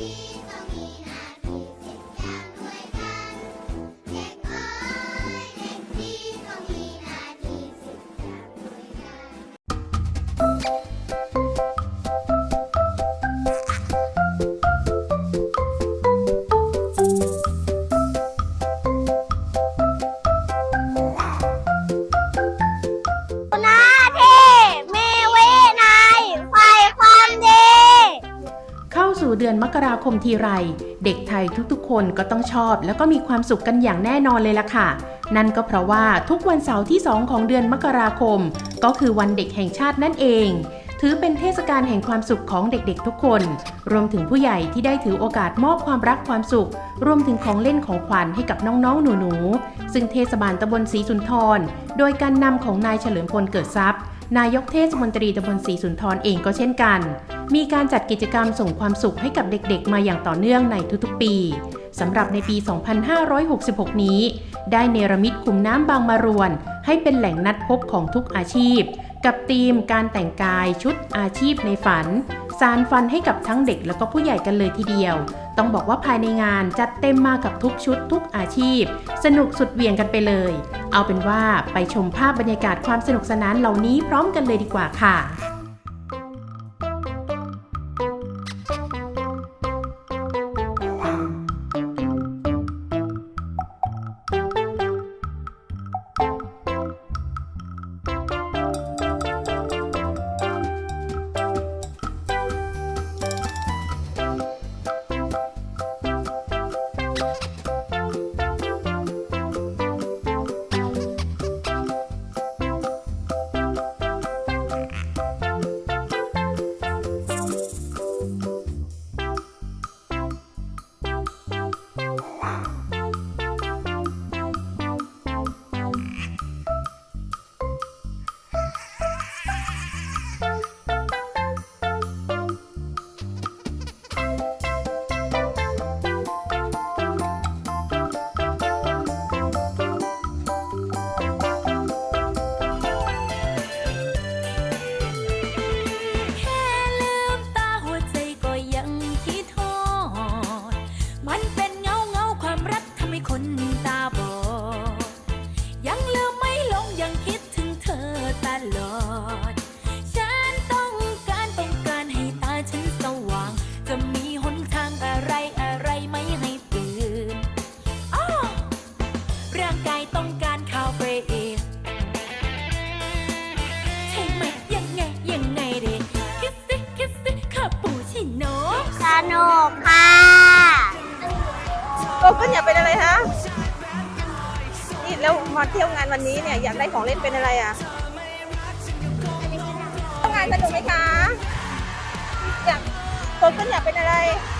ที่ สู่เดือนมกราคมทีไร เด็กไทยทุกๆ คนก็ต้องชอบ แล้วก็มีความสุขกันอย่างแน่นอนเลยล่ะค่ะ นั่นก็เพราะว่าทุกวันเสาร์ที่ 2 ของเดือนมกราคม ก็คือวันเด็กแห่งชาตินั่นเอง ถือเป็นเทศกาลแห่งความสุขของเด็กๆ ทุกคน รวมถึงผู้ใหญ่ที่ได้ถือโอกาสมอบความรักความสุข รวมถึงของเล่นของขวัญให้กับน้องๆ หนูๆ ซึ่งเทศบาลตำบลศรีสุนทร โดยการนำของนายเฉลิมพลเกิดทรัพย์ นายกเทศมนตรีตำบลศรีสุนทรเองก็เช่นกัน มีการจัดกิจกรรมส่งความสุขให้กับเด็กๆ มาอย่างต่อเนื่องในทุกๆ ปีสำหรับในปี 2566 นี้ ได้เนรมิตขุมน้ำบางมารวน ให้เป็นแหล่งนัดพบของทุกอาชีพ กับธีมการแต่งกายชุดอาชีพในฝัน สารฟันให้กับทั้งเด็กแล้วก็ผู้ใหญ่กันเลยทีเดียว ต้องบอกว่าภายในงานจัดเต็มมากับทุกชุดทุกอาชีพ สนุกสุดเวี่ยงกันไปเลย เอาเป็นว่าไปชมภาพบรรยากาศความสนุกสนานเหล่านี้พร้อมกันเลยดีกว่าค่ะ แร่างกายต้องการคาเฟอีนใช่ไหมยังไงยังไงเด็คิสสิคิสสิคาปูชิโน่สนุกค่ะโตขึ้นอยากเป็นอะไรฮะนี่แล้วมาเที่ยวงานวันนี้เนี่ยอยากได้ของเล่นเป็นอะไรอะเที่ยวงานสนุกไหมคะอยากโตขึ้นอยากเป็นอะไรเ